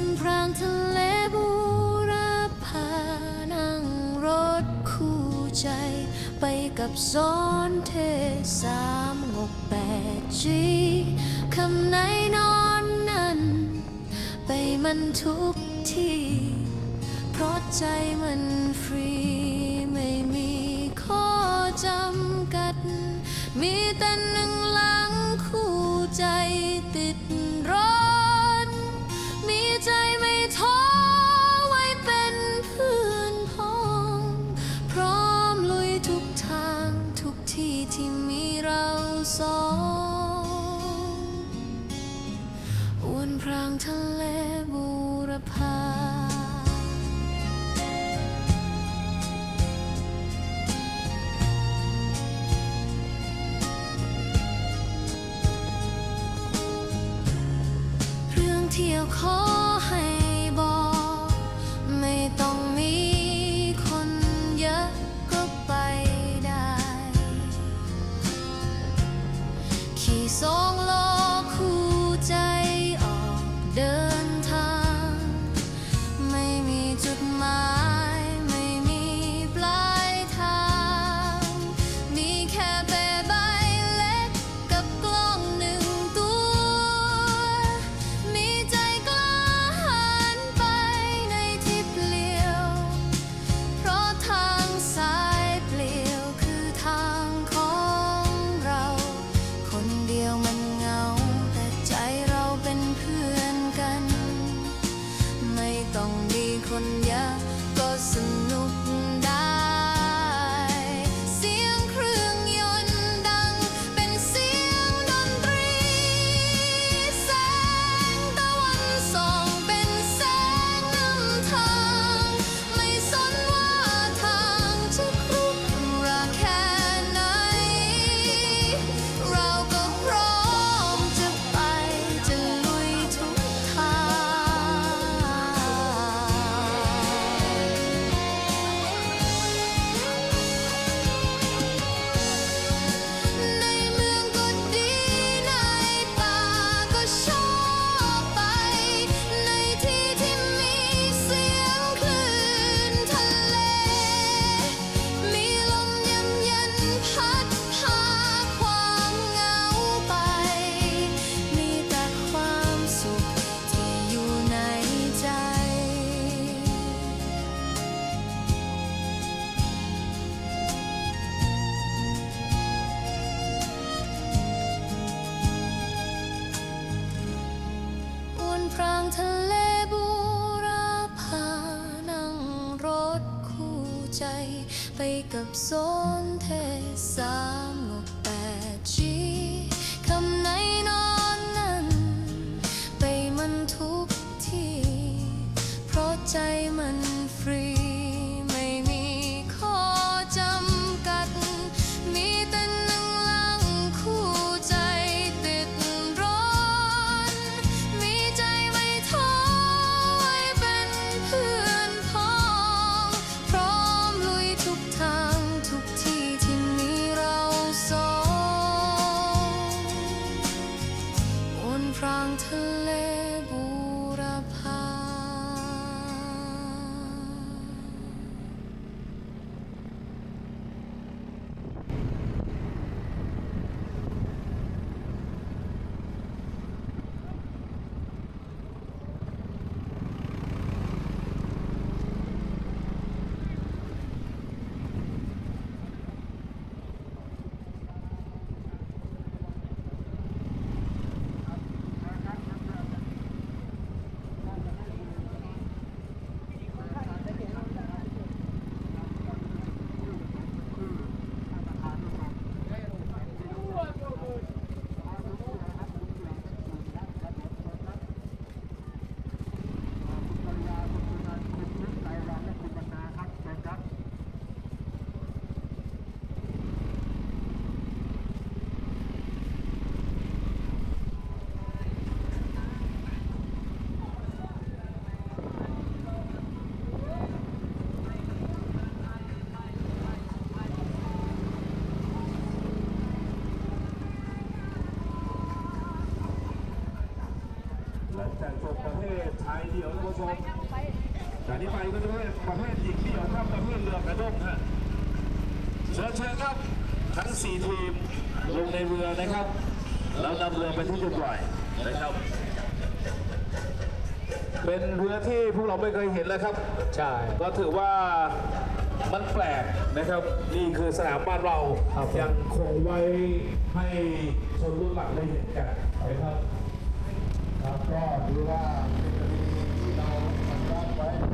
นพรางทะเลบูรพานั่งรถคู่ใจ ไปกับซ้อนเทสามงกแปดจีคำไหนนอนนั้น ไปมันทุกที่ เพราะใจมันฟรี ไม่มีข้อจำกัด มีแต่หนึ่งหลังคู่ใจติดรถ พรางทะเลบูรพาเรื่องเที่ยวขอ 被及손 태싸 แต่งชมประเทศชายเดียวนะผู้ชมแต่นี้ไปก็จะเป็นประเภทหญิงเดี่ยวครับประเภทเรือกระด้งฮะเชิญเชิญครับทั้ง 4 ทีมลงในเรือนะครับ แล้วนำเรือไปที่จุดปล่อยนะครับ เป็นเรือที่พวกเราไม่เคยเห็นแล้วครับ ใช่ ก็ถือว่ามันแปลกนะครับ นี่คือสนามบ้านเรารยังคงไว้ให้ชนรุ่นหลังได้เห็นกันนะครับ ก็ถือว่าเป็นประเพณีที่เราทำไว้